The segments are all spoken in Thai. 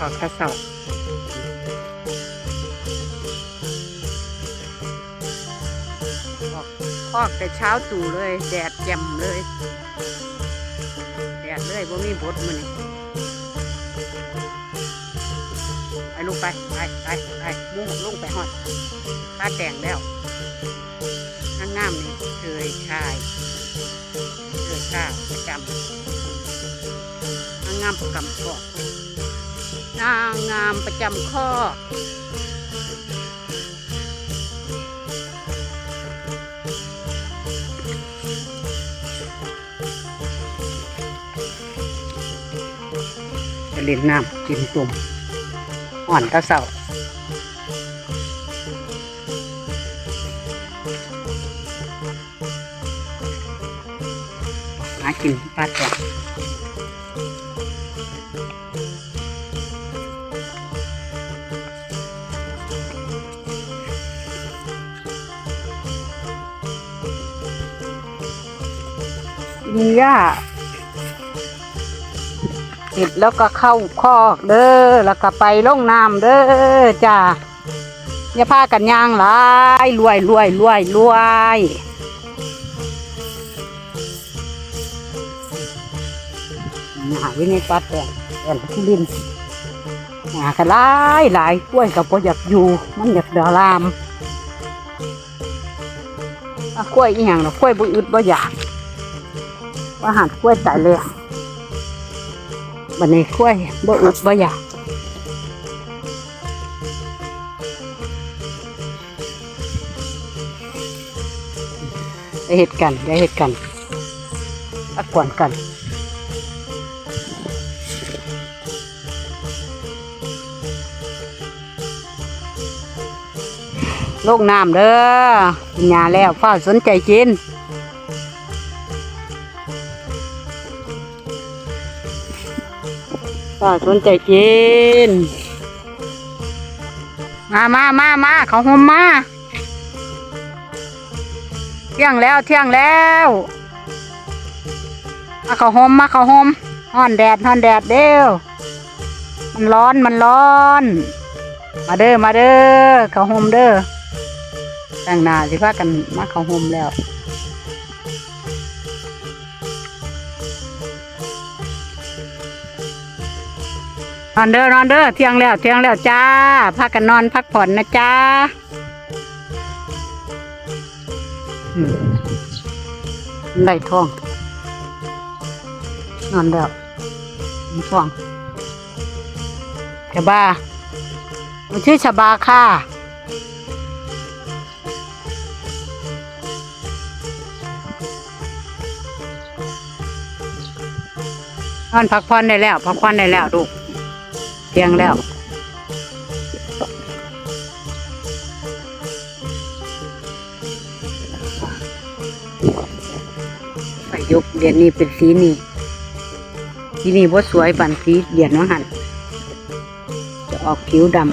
ออกกระสออกคอกแต่เช้าตู่เลย แดดแจ่มเลย แดดเลยว่ามีบดมันไปลูกไป ไปไปไปมุ่งลุงไปหอดตาแดงแล้วข้างงามนี่เคยชายเคยข้าวประจำข้างงามประจำข้อ นางงามประจำข้อจะเล่นน้ำกินตุ่มอ่อนก็เศร้าหากินปลาแตก กินหญ้าเสร็จแล้วก็เข้าคอกเด้อแล้วก็ไปลงน้ำเด้อจ้าอย่าพากันย่างหลายรวยรวยรวยรวยหนาวินิปัดแต่แอนทุลินหนากันหลายหลายกล้วยกับพออยากอยู่มันอยากเดารามกล้วยอีหยังเนาะกล้วยบ่อึดบ่อยาก ว่าหันกล้วยตายเลยบันนี้กล้วยบ่อึดบ่อยากได้เห็ดกันได้เห็ดกันอักกวนกันลงน้ำเด้อกินยาแล้วฝ้าสนใจกิน ก็สนใจกินมามามามาเขาห่มมา เที่ยงแล้วเที่ยงแล้วมาเขาห่มมาเขาห่มฮ้อนแดดฮ้อนแดดเด้วมันร้อนมันร้อน มาเด้อมาเด้อเขาห่มเด้อแต่งหน้าสิพากันมาเขาห่มแล้ว นอนเด้อนอนเด้อเที่ยงแล้วเที่ยงแล้วจ้าพากันนอนพักผ่อนนะจ้าไหลท้อง นอนแล้วท้องชบามันชื่อชบาค่ะนอนพักผ่อนได้แล้วพักผ่อนได้แล้วลูก เที่ยงแล้วไปยกเดียนนี้เป็นสีนี่สีนี่ว่าสวยปันสีเดียนน้องหันจะออกผิวดำ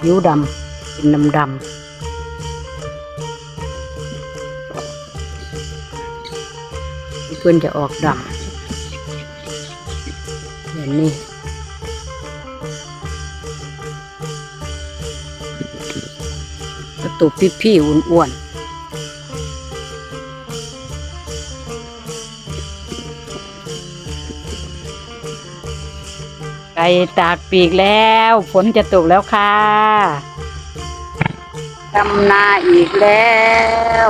ผิวดำเป็นดำดำเพื่อนจะออกดำ เดี๋ยวนี้กระตุกพี่ๆอ้วนๆไก่ตากปีกแล้ว ฝนจะตกแล้วค่ะดำนาอีกแล้ว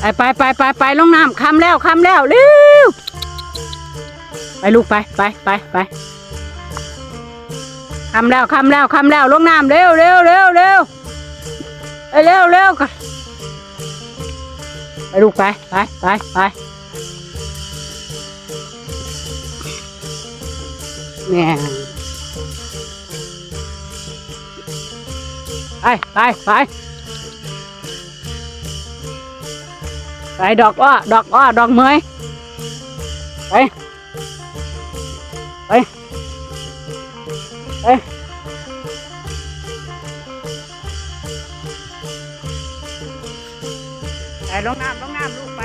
ไปไปไปไปไปลงน้ำคำแล้วคำแล้วเร็วไปลูกไปไปไปไปคำแล้วคำแล้วคำแล้วลงน้ำเร็วเร็วเร็วเร็วเร็วเร็วกันไปลูกไปไปไปไปแม่ยไปไปไป ไปดอกอ้อดอกอ้อดอกเมยไปไปไปไปลงน้ำลงน้ำลูกไป